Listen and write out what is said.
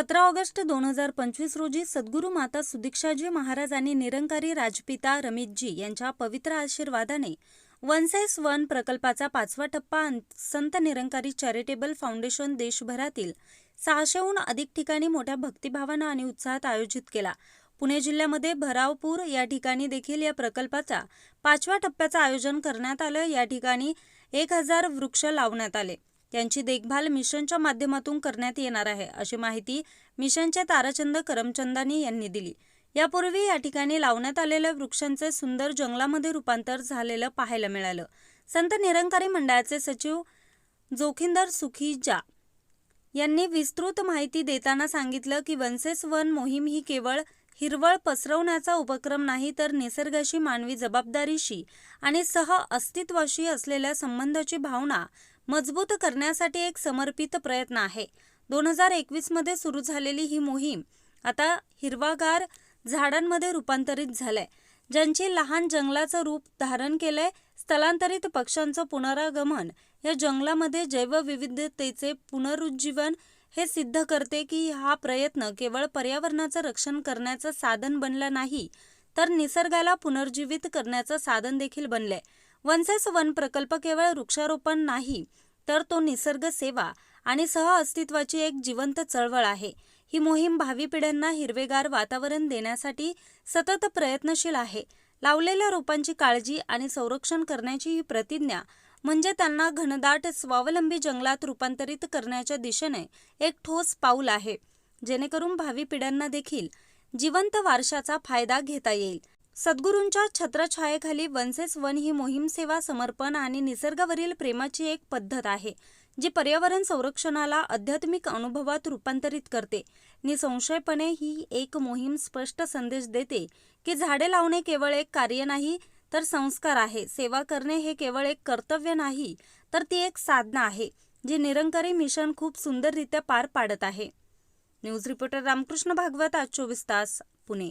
सतरा ऑगस्ट दोन हजार पंचवीस रोजी सद्गुरू माता सुदीक्षाजी महाराज आणि निरंकारी राजपिता रमितजी यांच्या पवित्र आशीर्वादाने वनसेस वन प्रकल्पाचा पाचवा टप्पा संत निरंकारी चॅरिटेबल फाउंडेशन देशभरातील सहाशेहून अधिक ठिकाणी मोठ्या भक्तिभावानं आणि उत्साहात आयोजित केला. पुणे जिल्ह्यामध्ये भरावपूर या ठिकाणी देखील या प्रकल्पाचा पाचव्या टप्प्याचं आयोजन करण्यात आलं. या ठिकाणी एक हजार वृक्ष लावण्यात आले. त्यांची देखभाल मिशनच्या माध्यमातून करण्यात येणार आहे अशी माहिती मिशनचे ताराचंद करमचंदानी यांनी दिली. यापूर्वी या ठिकाणी लावण्यात आलेल्या वृक्षांचे सुंदर जंगलामध्ये रूपांतर झालेलं पाहायला मिळालं. संत निरंकारी मंडळाचे सचिव जोखिंदर सुखीजा यांनी विस्तृत माहिती देताना सांगितलं की वनसेस वन मोहीम ही केवळ हिरवळ पसरवण्याचा उपक्रम नाही तर निसर्गाशी मानवी जबाबदारीशी आणि सह अस्तित्वाशी असलेल्या संबंधाची भावना मजबूत करण्यासाठी एक समर्पित प्रयत्न आहे. दोन हजार एकवीसमध्ये सुरू झालेली ही मोहीम आता हिरवागार झाडांमध्ये रूपांतरित झालंय. ज्यांची लहान जंगलाचं रूप धारण केलंय स्थलांतरित पक्ष्यांचं पुनरागमन या जंगलामध्ये जैवविविधतेचे पुनरुज्जीवन हे सिद्ध करते की हा प्रयत्न केवळ पर्यावरणाचं रक्षण करण्याचं साधन बनला नाही तर निसर्गाला पुनर्जीवित करण्याचं साधन देखील बनलंय. वनसेस वन प्रकल्प केवळ वृक्षारोपण नाही तर तो निसर्ग सेवा आणि सह अस्तित्वाची एक जिवंत चळवळ आहे. ही मोहीम भावी पिढ्यांना हिरवेगार वातावरण देण्यासाठी सतत प्रयत्नशील आहे. लावलेल्या रोपांची काळजी आणि संरक्षण करण्याची ही प्रतिज्ञा म्हणजे त्यांना घनदाट स्वावलंबी जंगलात रूपांतरित करण्याच्या दिशेने एक ठोस पाऊल आहे. जेणेकरून भावी पिढ्यांना देखील जिवंत वारशाचा फायदा घेता येईल. सद्गुरूंच्या छत्रछायेखाली वनसेस वन ही मोहीम सेवा समर्पण आणि निसर्गावरील प्रेमाची एक पद्धत आहे जी पर्यावरण संरक्षणाला आध्यात्मिक अनुभवात रूपांतरित करते. निसंशयपणे ही एक मोहीम स्पष्ट संदेश देते की झाडे लावणे केवळ एक कार्य नाही तर संस्कार आहे. सेवा करणे हे केवळ एक कर्तव्य नाही तर ती एक साधना आहे जी निरंकारी मिशन खूप सुंदररित्या पार पाडत आहे. न्यूज रिपोर्टर रामकृष्ण भागवत आज चोवीस तास पुणे.